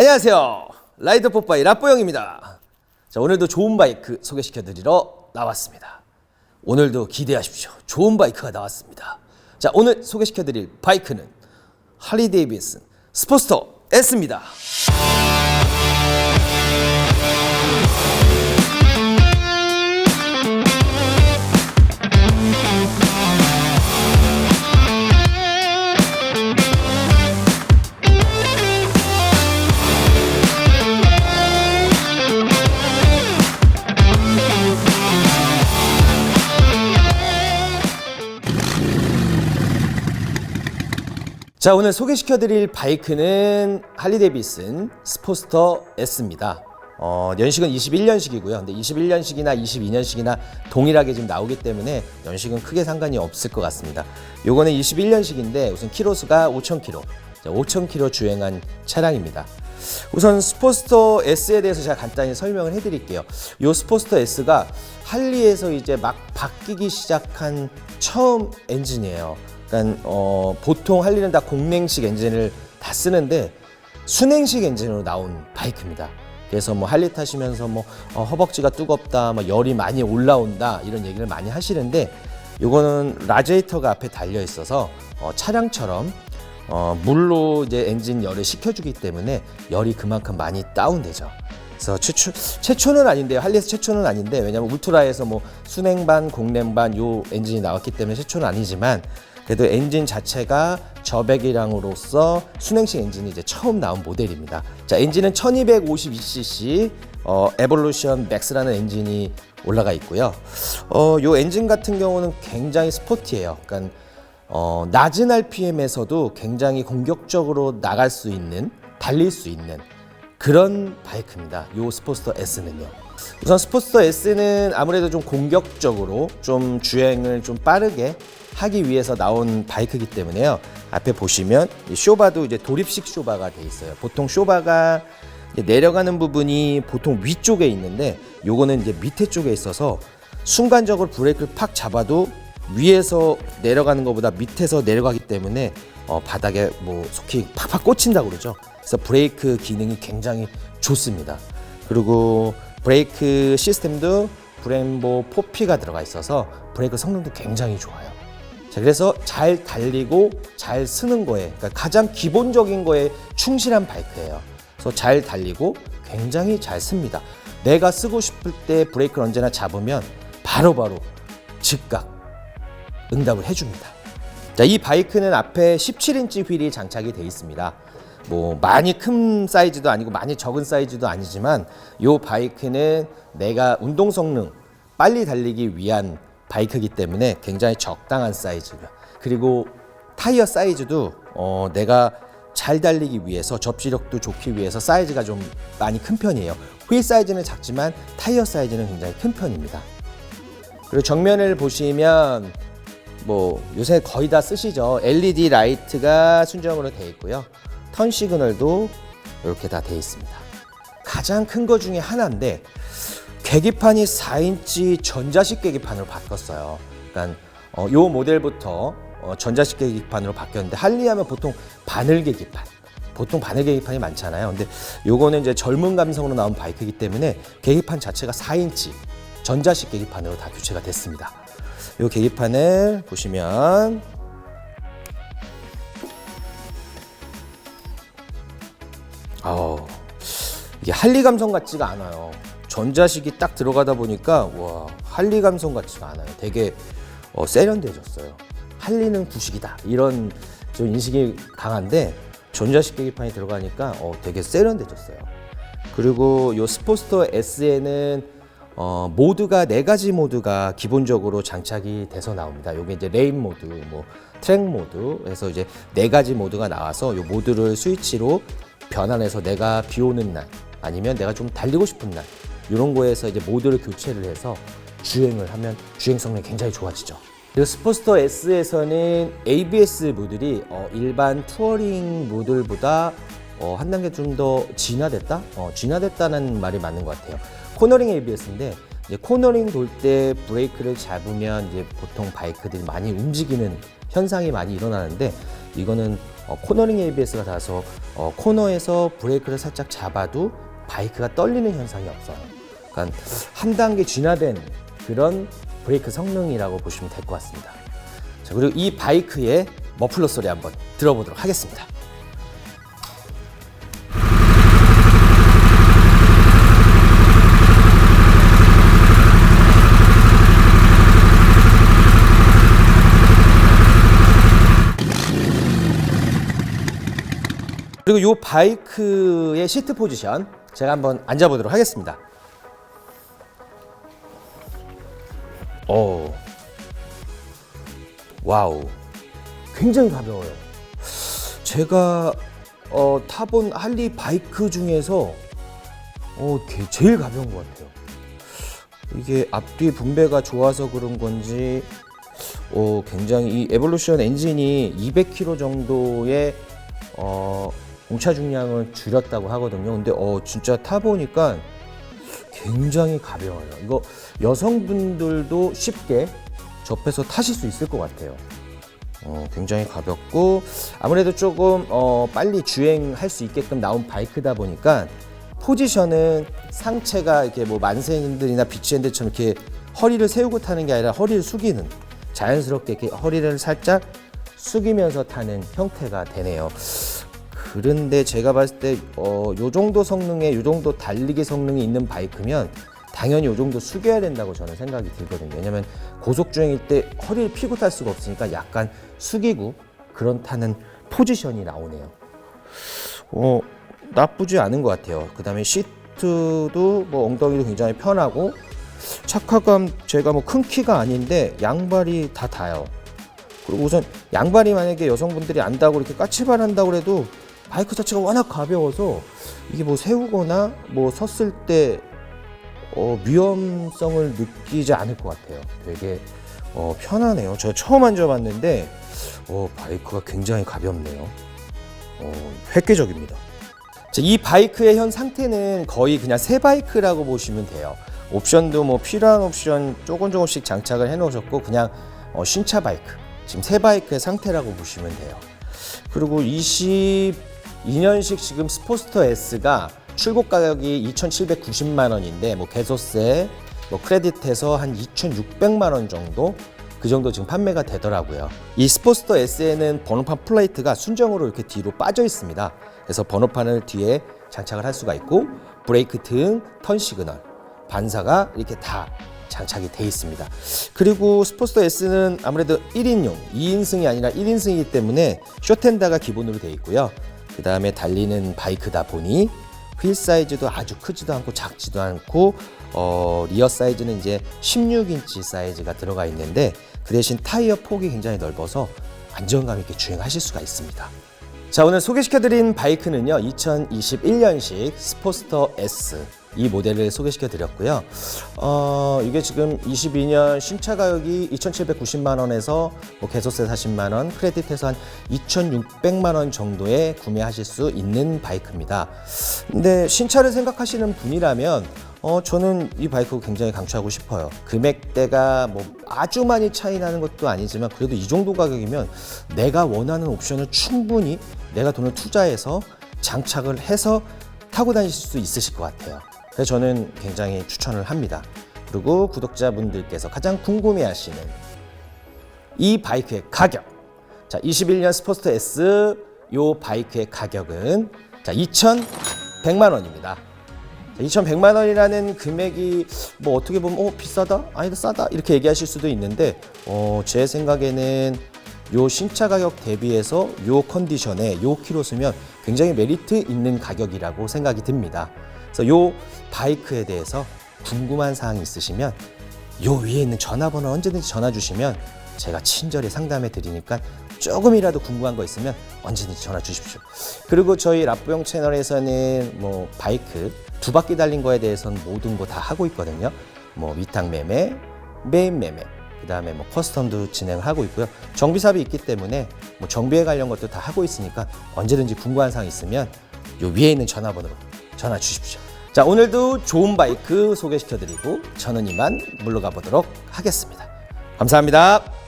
안녕하세요. 라이더 포파이 라뽀영입니다. 자, 오늘도 좋은 바이크 소개시켜 드리러 나왔습니다. 오늘도 기대하십시오. 좋은 바이크가 나왔습니다. 자, 오늘 소개시켜 드릴 바이크는 할리 데이비슨 스포스터 S입니다. 자, 오늘 소개시켜 드릴 바이크는 할리 데이비슨 스포스터 S입니다. 어, 연식은 21년식이고요. 근데 21년식이나 22년식이나 동일하게 지금 나오기 때문에 연식은 크게 상관이 없을 것 같습니다. 요거는 21년식인데 우선 키로수가 5,000km. 5,000km 주행한 차량입니다. 우선 스포스터 S에 대해서 제가 간단히 설명을 해드릴게요. 이 스포스터 S가 할리에서 이제 막 바뀌기 시작한 처음 엔진이에요. 그러니까 어, 보통 할리는 다 공냉식 엔진을 다 쓰는데 순행식 엔진으로 나온 바이크입니다. 그래서 뭐 할리 타시면서 뭐 어, 허벅지가 뜨겁다, 뭐 열이 많이 올라온다 이런 얘기를 많이 하시는데 요거는 라제이터가 앞에 달려 있어서 어, 차량처럼 어, 물로 이제 엔진 열을 식혀주기 때문에 열이 그만큼 많이 다운되죠. 그래서 최초, 최초는 아닌데요. 할리에서 최초는 아닌데 왜냐면 울트라에서 뭐 순행반, 공냉반 요 엔진이 나왔기 때문에 최초는 아니지만 그래도 엔진 자체가 저배기량으로서 순행식 엔진이 이제 처음 나온 모델입니다. 자, 엔진은 1252cc 어, 에볼루션 맥스라는 엔진이 올라가 있고요. 어, 요 엔진 같은 경우는 굉장히 스포티해요. 그러니까 어, 낮은 RPM에서도 굉장히 공격적으로 나갈 수 있는, 달릴 수 있는 그런 바이크입니다. 요 스포스터 S는요. 우선 스포스터 S는 아무래도 좀 공격적으로 좀 주행을 좀 빠르게 하기 위해서 나온 바이크이기 때문에요. 앞에 보시면 이 쇼바도 이제 도립식 쇼바가 돼 있어요. 보통 쇼바가 내려가는 부분이 보통 위쪽에 있는데 요거는 이제 밑에 쪽에 있어서 순간적으로 브레이크를 팍 잡아도 위에서 내려가는 것보다 밑에서 내려가기 때문에 어, 바닥에 뭐 속히 팍팍 꽂힌다고 그러죠. 그래서 브레이크 기능이 굉장히 좋습니다. 그리고 브레이크 시스템도 브렘보 4P가 들어가 있어서 브레이크 성능도 굉장히 좋아요. 자, 그래서 잘 달리고 잘 쓰는 거에 그러니까 가장 기본적인 거에 충실한 바이크예요. 그래서 잘 달리고 굉장히 잘 씁니다. 내가 쓰고 싶을 때 브레이크를 언제나 잡으면 바로 바로 즉각 응답을 해줍니다. 자, 이 바이크는 앞에 17인치 휠이 장착이 되어 있습니다. 뭐 많이 큰 사이즈도 아니고 많이 적은 사이즈도 아니지만 이 바이크는 내가 운동 성능 빨리 달리기 위한 바이크이기 때문에 굉장히 적당한 사이즈고요. 그리고 타이어 사이즈도 어, 내가 잘 달리기 위해서 접지력도 좋기 위해서 사이즈가 좀 많이 큰 편이에요. 휠 사이즈는 작지만 타이어 사이즈는 굉장히 큰 편입니다. 그리고 정면을 보시면 뭐 요새 거의 다 쓰시죠. LED 라이트가 순정으로 되어 있고요. 턴 시그널도 이렇게 다 되어 있습니다. 가장 큰 거 중에 하나인데 계기판이 4인치 전자식 계기판으로 바꿨어요. 그러니까 어, 요 모델부터 어, 전자식 계기판으로 바뀌었는데 할리하면 보통 바늘 계기판. 보통 바늘 계기판이 많잖아요. 근데 요거는 이제 젊은 감성으로 나온 바이크이기 때문에 계기판 자체가 4인치 전자식 계기판으로 다 교체가 됐습니다. 요 계기판을 보시면 어, 이게 할리 감성 같지가 않아요. 전자식이 딱 들어가다 보니까 와 할리 감성 같지가 않아요. 되게 어, 세련돼졌어요. 할리는 구식이다 이런 좀 인식이 강한데 전자식 계기판이 들어가니까 어, 되게 세련돼졌어요. 그리고 요 스포스터 S에는 어, 모드가 네 가지 모드가 기본적으로 장착이 돼서 나옵니다. 요게 이제 레인 모드, 뭐 트랙 모드 해서 이제 네 가지 모드가 나와서 요 모드를 스위치로 변환해서 내가 비 오는 날 아니면 내가 좀 달리고 싶은 날 이런 거에서 이제 모드를 교체를 해서 주행을 하면 주행 성능이 굉장히 좋아지죠. 그리고 스포스터 S에서는 ABS 모듈이 어, 일반 투어링 모듈보다 어, 한 단계 좀 더 진화됐다? 어, 진화됐다는 말이 맞는 것 같아요. 코너링 ABS인데 코너링 돌 때 브레이크를 잡으면 이제 보통 바이크들이 많이 움직이는 현상이 많이 일어나는데 이거는 어, 코너링 ABS가 닿아서 어, 코너에서 브레이크를 살짝 잡아도 바이크가 떨리는 현상이 없어요. 그러니까 한 단계 진화된 그런 브레이크 성능이라고 보시면 될 것 같습니다. 자, 그리고 이 바이크의 머플러 소리 한번 들어보도록 하겠습니다. 그리고 이 바이크의 시트 포지션 제가 한번 앉아보도록 하겠습니다. 오, 와우, 굉장히 가벼워요. 제가 어, 타본 할리 바이크 중에서 어, 게- 제일 가벼운 것 같아요. 이게 앞뒤 분배가 좋아서 그런 건지 어, 굉장히 이 에볼루션 엔진이 200km 정도의 어, 공차 중량을 줄였다고 하거든요. 근데 어, 진짜 타보니까 굉장히 가벼워요. 이거 여성분들도 쉽게 접해서 타실 수 있을 것 같아요. 어, 굉장히 가볍고 아무래도 조금 어, 빨리 주행할 수 있게끔 나온 바이크다 보니까 포지션은 상체가 이렇게 뭐 만세인들이나 비치핸드처럼 이렇게 허리를 세우고 타는 게 아니라 허리를 숙이는 자연스럽게 이렇게 허리를 살짝 숙이면서 타는 형태가 되네요. 그런데 제가 봤을 때, 어, 요 정도 성능에, 요 정도 달리기 성능이 있는 바이크면 당연히 요 정도 숙여야 된다고 저는 생각이 들거든요. 왜냐면 고속주행일 때 허리를 피고 탈 수가 없으니까 약간 숙이고 그런 타는 포지션이 나오네요. 어, 나쁘지 않은 것 같아요. 그 다음에 시트도 뭐 엉덩이도 굉장히 편하고 착화감 제가 뭐 큰 키가 아닌데 양발이 다 닿아요. 그리고 우선 양발이 만약에 여성분들이 안다고 이렇게 까치발 한다고 그래도 바이크 자체가 워낙 가벼워서 이게 뭐 세우거나 뭐 섰을 때 어, 위험성을 느끼지 않을 것 같아요. 되게 어, 편하네요. 저 처음 앉아봤는데 어, 바이크가 굉장히 가볍네요. 어, 획기적입니다. 자, 이 바이크의 현 상태는 거의 그냥 새 바이크라고 보시면 돼요. 옵션도 뭐 필요한 옵션 조금 조금씩 장착을 해 놓으셨고 그냥 어, 신차 바이크 지금 새 바이크의 상태라고 보시면 돼요. 그리고 22년식 지금 스포스터 S가 출고 가격이 2,790만 원인데 뭐 개소세 뭐 크레딧해서 한 2,600만 원 정도 그 정도 지금 판매가 되더라고요. 이 스포스터 S에는 번호판 플레이트가 순정으로 이렇게 뒤로 빠져 있습니다. 그래서 번호판을 뒤에 장착을 할 수가 있고 브레이크 등, 턴 시그널, 반사가 이렇게 다 장착이 돼 있습니다. 그리고 스포스터 S는 아무래도 1인용, 2인승이 아니라 1인승이기 때문에 쇼텐다가 기본으로 돼 있고요. 그 다음에 달리는 바이크다 보니 휠 사이즈도 아주 크지도 않고 작지도 않고 어, 리어 사이즈는 이제 16인치 사이즈가 들어가 있는데 그 대신 타이어 폭이 굉장히 넓어서 안정감 있게 주행하실 수가 있습니다. 자 오늘 소개시켜드린 바이크는요 2021년식 스포스터 S 이 모델을 소개시켜 드렸고요 어 이게 지금 22년 신차 가격이 2,790만 원에서 뭐 개소세 40만 원 크레딧해서 한 2,600만 원 정도에 구매하실 수 있는 바이크입니다 근데 신차를 생각하시는 분이라면 어, 저는 이 바이크 굉장히 강추하고 싶어요. 금액대가 뭐 아주 많이 차이 나는 것도 아니지만 그래도 이 정도 가격이면 내가 원하는 옵션을 충분히 내가 돈을 투자해서 장착을 해서 타고 다니실 수 있으실 것 같아요. 그래서 저는 굉장히 추천을 합니다. 그리고 구독자분들께서 가장 궁금해 하시는 이 바이크의 가격. 자, 21년 스포스터 S 요 바이크의 가격은 자, 2,100만 원입니다. 2,100만 원이라는 금액이 뭐 어떻게 보면 어 비싸다 아니다 싸다 이렇게 얘기하실 수도 있는데 어 제 생각에는 요 신차 가격 대비해서 요 컨디션에 요 키로 쓰면 굉장히 메리트 있는 가격이라고 생각이 듭니다. 그래서 요 바이크에 대해서 궁금한 사항이 있으시면 요 위에 있는 전화번호 언제든지 전화 주시면 제가 친절히 상담해 드리니까 조금이라도 궁금한 거 있으면 언제든지 전화 주십시오. 그리고 저희 라프용 채널에서는 뭐 바이크 두 바퀴 달린 거에 대해서는 모든 거 다 하고 있거든요. 뭐 위탁 매매, 메인 매매, 그 다음에 뭐 커스텀도 진행을 하고 있고요. 정비 사업이 있기 때문에 뭐 정비에 관련 것도 다 하고 있으니까 언제든지 궁금한 사항 있으면 요 위에 있는 전화번호로 전화 주십시오. 자 오늘도 좋은 바이크 소개시켜드리고 저는 이만 물러가 보도록 하겠습니다. 감사합니다.